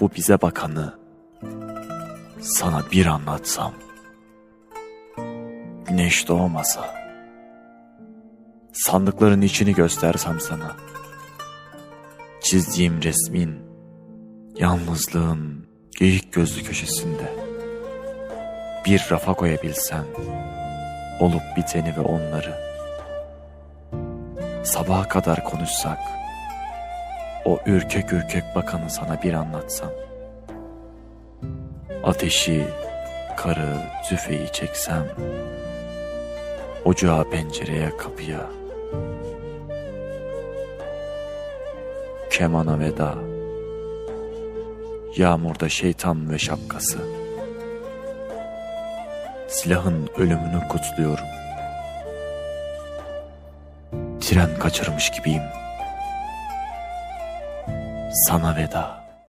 bu bize bakanı sana bir anlatsam. Güneş doğmasa, sandıkların içini göstersem sana. Çizdiğim resmin, yalnızlığın geyik gözlü köşesinde. Bir rafa koyabilsen, olup biteni ve onları. Sabaha kadar konuşsak, o ürkek ürkek bakanı sana bir anlatsam. Ateşi, karı, tüfeği çeksem. Ocağa, pencereye, kapıya. Kemana veda. Yağmurda şeytan ve şapkası. Silahın ölümünü kutluyorum. Tren kaçırmış gibiyim. 真部だ。